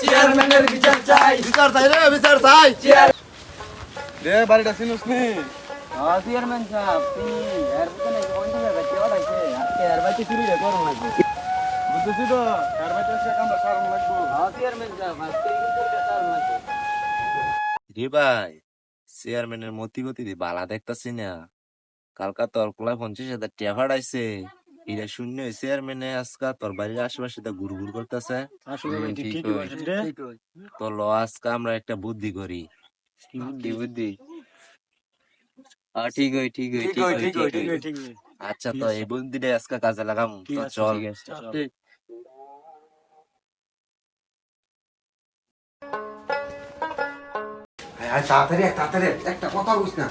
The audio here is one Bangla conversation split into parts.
চেয়ারম্যানের বিচার চাই। বিচার চাই রে বিচার চাই। রে বাড়িটা চিনুস নি। চেয়ারম্যান সাহেব তিনি এর ভিতরে পঞ্চাশ হাজার টাকা আছে আজকে এর বাড়িতে চুরি রে করুন নাকি বুঝতেছি তো কামটা লাগবো। চেয়ারম্যান সাহেব আজকে রে ভাই চেয়ারম্যানের বালা দেখতাছি না। কালকা তোর কোলায় পঞ্চাশ হাজার টাকা ফাড়াইছে। এটা শূন্য চেয়ারম্যানে আজকা তোর বাড়ির আশেপাশে তা ঘুর ঘুর করতেছে তো ল আজকে আমরা একটা বুদ্ধি করি। বুদ্ধি? বুদ্ধি? ঠিক হই ঠিক হই ঠিক হই ঠিক হই ঠিক হই আচ্ছা তো এই বুদ্ধিটা আজকে কাজে লাগাম। তো চল। তাড়াতাড়ি তাড়াতাড়ি একটা কথা বুঝ না।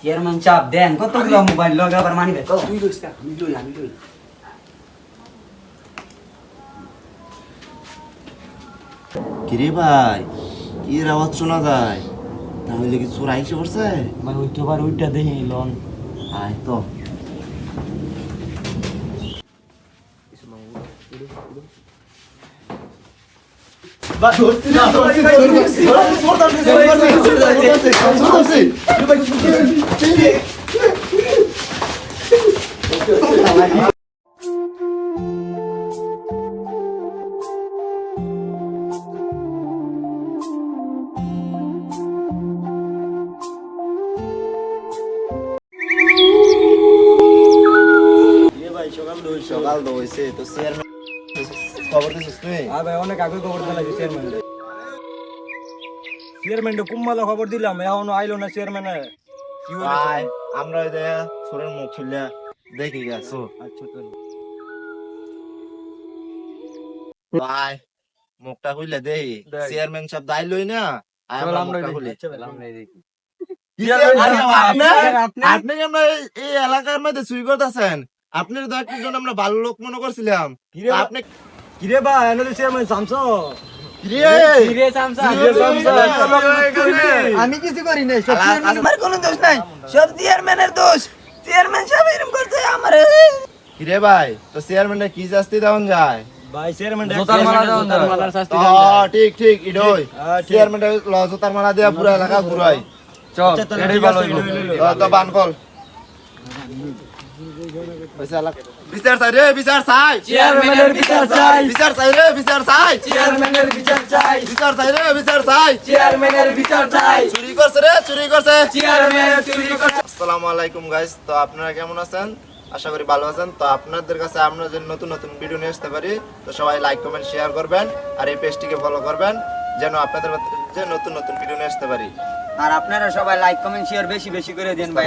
চেয়ারম্যান চেয়ারম্যান দেন কতগুলো মোবাইল লগে আবার মানিবে তো তুই লইস না আমি লই আমি লই। কিরে ভাই কি আওয়াজ শোনা যায়? তাহলে কি চোর আইসে পড়ছে? ভাই ওইটা আবার ওইটা দেখি লন। আয় তো। এ ভাই সকাল তো হইছে তো চেয়ারম্যান খবর দিছিস তুই? আর ভাই অনেক আগে খবর দিলা চেয়ারম্যান চেয়ারম্যান কুম্মালা খবর দিলাম এখনও আইলো না চেয়ারম্যান কি ভাই আমরা মুখ খুললে দেখি গেছো। আচ্ছা তো ভাই মুখটা খুললে দেখ। চেয়ারম্যান সাহেব দাই লই না আমরা মুখটা খুলি। আচ্ছা দেখি। সাহেব, আপনি- আপনি আপনি আমরা এই- এলাকার মধ্যে চুরি করতেছেন? আপনার তো একজন আমরা ভালো লোক মনে করছিলাম। আপনি কিরে ভাই এনে চেয়ারম্যান শামসু কিরে? কিরে সামসা আমি কিছু করি নাই। সব চেয়ারম্যান আমার কোনো দোষ নাই। সব চেয়ারম্যানের দোষ। চেয়ারম্যান সাহেব এরকম করছে আমার। কিরে ভাই তো চেয়ারম্যানের কি শাস্তি দেওয়ান যায়? ভাই চেয়ারম্যান জোতার দেওয়া জোতার শাস্তি ঠিক ঠিক ইডই। চেয়ারম্যান লজতার মারা দিয়া পুরো এলাকা ঘুরাই চল তো বান কল বিচার চাই রে বিচার চাই। চেয়ারম্যানের বিচার চাই। বিচার চাই রে বিচার চাই। চেয়ারম্যানের বিচার চাই। বিচার চাই রে বিচার চাই। চেয়ারম্যানের বিচার চাই। চুরি করছে রে চুরি করছে। চেয়ারম্যান চুরি করছে। আসসালামু আলাইকুম গাইস তো আপনারা কেমন আছেন? আশা করি ভালো আছেন। তো আপনাদের কাছে আমরা যে নতুন নতুন ভিডিও নিয়ে আসতে পারি তো সবাই লাইক কমেন্ট শেয়ার করবেন আর এই পেজটিকে ফলো করবেন যেন আপনাদের যে নতুন নতুন ভিডিও নিয়ে আসতে পারি। আর আপনারা সবাই লাইক কমেন্ট শেয়ার বেশি বেশি করে দেন ভাই।